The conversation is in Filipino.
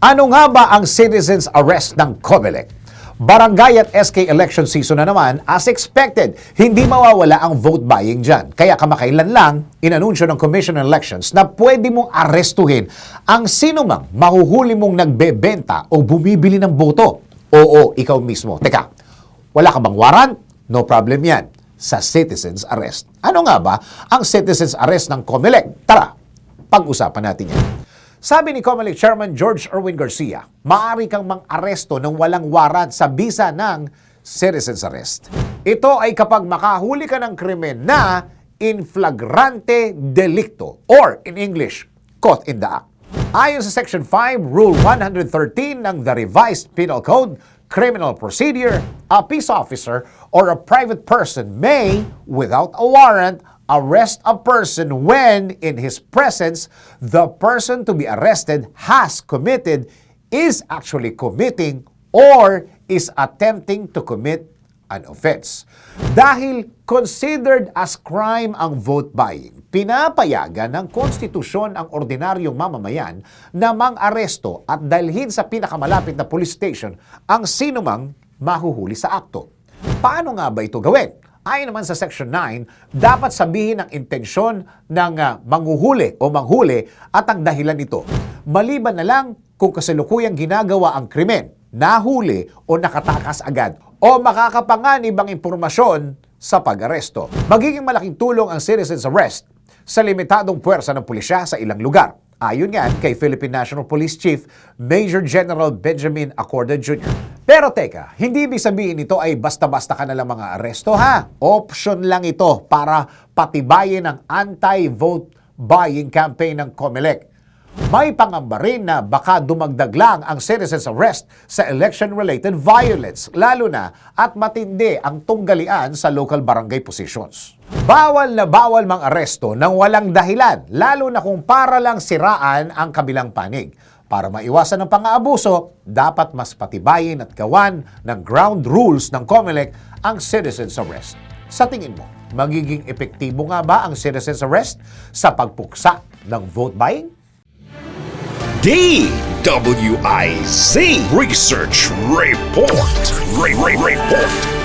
Ano nga ba ang citizens arrest ng COMELEC? Barangay at SK election season na naman, as expected, hindi mawawala ang vote buying dyan. Kaya kamakailan lang, inanunsyo ng Commission on Elections na pwede mong arestuhin ang sino mang mahuhuli mong nagbebenta o bumibili ng boto. Oo, ikaw mismo. Teka, wala ka bang warrant? No problem yan sa citizens arrest. Ano nga ba ang citizens arrest ng COMELEC? Tara, pag-usapan natin yan. Sabi ni COMELEC Chairman George Erwin Garcia, maaari kang mang-aresto ng walang warrant sa bisa ng citizens arrest. Ito ay kapag makahuli ka ng krimen na in flagrante delicto or in English, caught in the act. Ayon sa Section 5, Rule 113 ng the Revised Penal Code, Criminal Procedure, a peace officer or a private person may, without a warrant, arrest a person when, in his presence, the person to be arrested has committed, is actually committing, or is attempting to commit an offense. Dahil considered as crime ang vote buying, pinapayagan ng konstitusyon ang ordinaryong mamamayan na mang-aresto at dalhin sa pinakamalapit na police station ang sinumang mahuhuli sa akto. Paano nga ba ito gawin? Ayon naman sa Section 9, dapat sabihin ang intensyon ng ah, manghuhuli o manghuli at ang dahilan nito. Maliban na lang kung kasalukuyang ginagawa ang krimen, nahuli o nakatakas agad o makakapanganib ang impormasyon sa pag-aresto. Magiging malaking tulong ang citizen's arrest sa limitadong puwersa ng pulisya sa ilang lugar. Ayon yan kay Philippine National Police Chief Major General Benjamin Acorda Jr. Pero teka, hindi ibig sabihin ito ay basta-basta ka na lang mga aresto ha. Option lang ito para patibayin ang anti-vote buying campaign ng COMELEC. May pangamba rin na baka dumagdag lang ang citizens arrest sa election-related violence, lalo na at matindi ang tunggalian sa local barangay positions. Bawal na bawal mang aresto ng walang dahilan, lalo na kung para lang siraan ang kabilang panig. Para maiwasan ng pang-aabuso, dapat mas patibayin at gawan ng ground rules ng COMELEC ang citizens arrest. Sa tingin mo, magiging epektibo nga ba ang citizens arrest sa pagpuksa ng vote buying? DWIZ Research Report. Re- Re- Report.